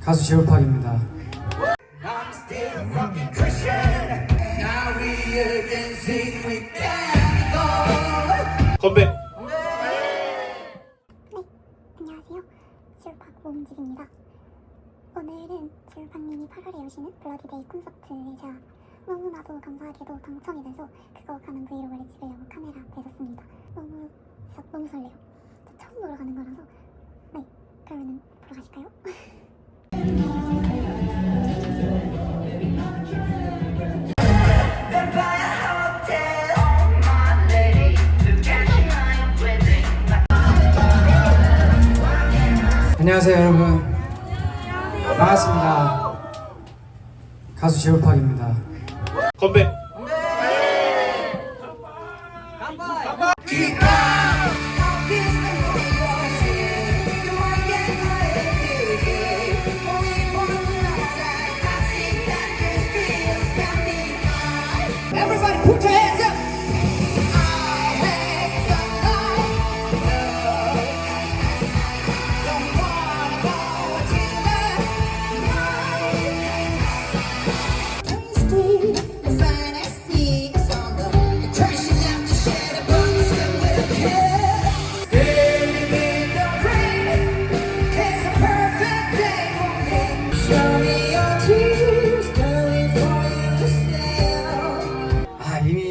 가수 devil. 건배. 안녕하세요. 지울팍 모음집입니다. 오늘은 지울팍님이 8월에 여시는 블러디데이 콘서트에 제가 너무나도 감사하게도 당첨이 돼서 그거 가는 브이로그를 찍으려고 카메라 앞에 섰습니다. 너무, 너무 설레요. 저 처음 보러 가는 거라서 네, 그러면은 보러 가실까요? 안녕하세요 여러분. 반갑습니다. 가수 지오팍입니다. 건배.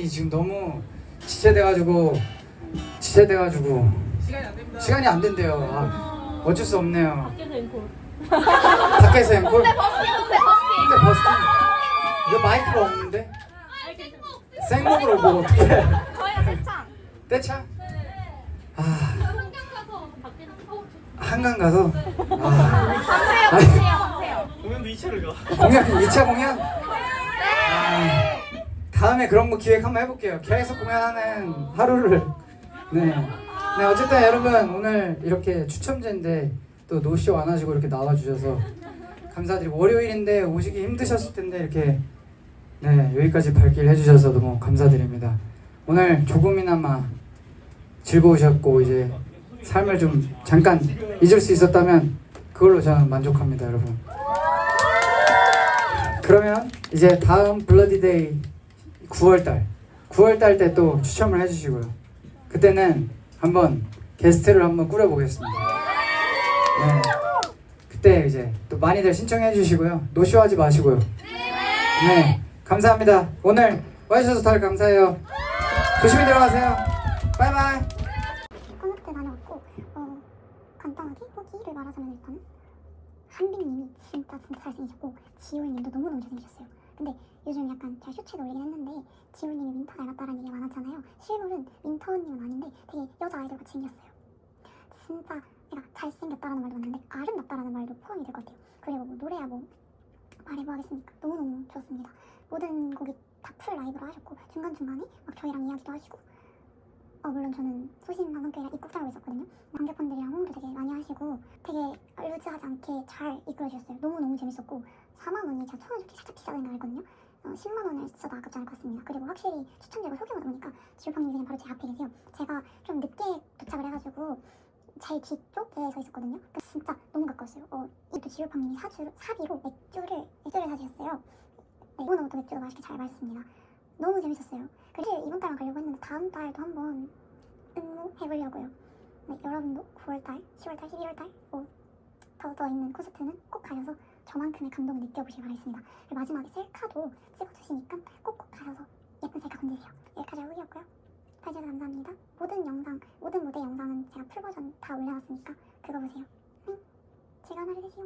지금 너무 지체돼가지고 지체돼가지고 시간이 안 된대요. 아, 어쩔 수 없네요. 밖에서 앵콜. 밖에서 앵콜? 근데 버스킹 이거 마이크가 없는데 생목으로 뭐 어떻게 저희가 세창. 떼창? 아 한강 가서 밖에서 어, 한강 가서 아. 가세요 가세요. 공연도 2차를 가. 공연 2차 공연? 아, 다음에 그런 거 기획 한번 해볼게요. 계속 공연하는 하루를. 네. 네, 어쨌든 여러분 오늘 이렇게 추첨제인데 또 노쇼 안 하시고 이렇게 나와주셔서 감사드리고 월요일인데 오시기 힘드셨을 텐데 이렇게 네 여기까지 발길 해주셔서 너무 감사드립니다. 오늘 조금이나마 즐거우셨고 이제 삶을 좀 잠깐 잊을 수 있었다면 그걸로 저는 만족합니다, 여러분. 그러면 이제 다음 블러디데이 9월달. 9월달 때 또 추첨을 해주시고요. 그때는 한번 게스트를 한번 꾸려보겠습니다. 네. 그때 이제 또 많이들 신청해 주시고요. 노쇼하지 마시고요. 네. 감사합니다. 오늘 와주셔서 다들 감사해요. 조심히 들어가세요. 바이바이. 어, 말하자면 일단 한빈님이 진짜 진짜 잘생기셨고 지호님도 너무너무 잘생기셨어요. 약간 제가 슈츠도 올리긴 했는데 지호님이 윈터 닮았다라는 얘기가 많았잖아요. 실물은 윈터 언님은 아닌데 되게 여자 아이돌 같이 생겼어요. 진짜 내가 잘생겼다라는 말도 맞는데 아름답다라는 말도 포함이 될 것 같아요. 그리고 뭐 노래야 뭐 말해 뭐 하겠습니까? 너무너무 좋았습니다. 모든 곡이 다 풀 라이브로 하셨고 중간중간에 막 저희랑 이야기도 하시고 어 물론 저는 소신 방송교회랑 입국자로 있었거든요. 관객분들이랑 호응도 되게 많이 하시고 되게 루즈하지 않게 잘 이끌어주셨어요. 너무너무 재밌었고 4만 원이 제가 천원 줬기 살짝 비싸게 나왔거든요. 어, 10만 원을 써도 아깝지 않을 것 같습니다. 그리고 확실히 추천제가 소개하다 보니까 지우팡님이 그냥 바로 제 앞에 계세요. 제가 좀 늦게 도착을 해가지고 제일 뒤쪽에 서 있었거든요. 그 진짜 너무 가까웠어요. 어, 이또 지우팡님이 사주, 사비로 맥주를, 맥주를 사주셨어요. 네, 너무너무 또 맥주가 맛있게 잘 마셨습니다. 너무 재밌었어요. 그래서 이번 달만 가려고 했는데 다음 달도 한번 응모해보려고요. 네, 여러분도 9월달, 10월달, 11월달 뭐 더더 있는 콘서트는 꼭 가셔서 저만큼의 감동을 느껴보시길 바라겠습니다. 마지막에 셀카도 찍어주시니까 꼭꼭 가셔서 예쁜 셀카 건지세요. 여기까지 후기였고요. 봐주셔서 감사합니다. 모든 영상, 모든 무대 영상은 제가 풀버전 다 올려놨으니까 그거 보세요. 네, 즐거운 하루 되세요.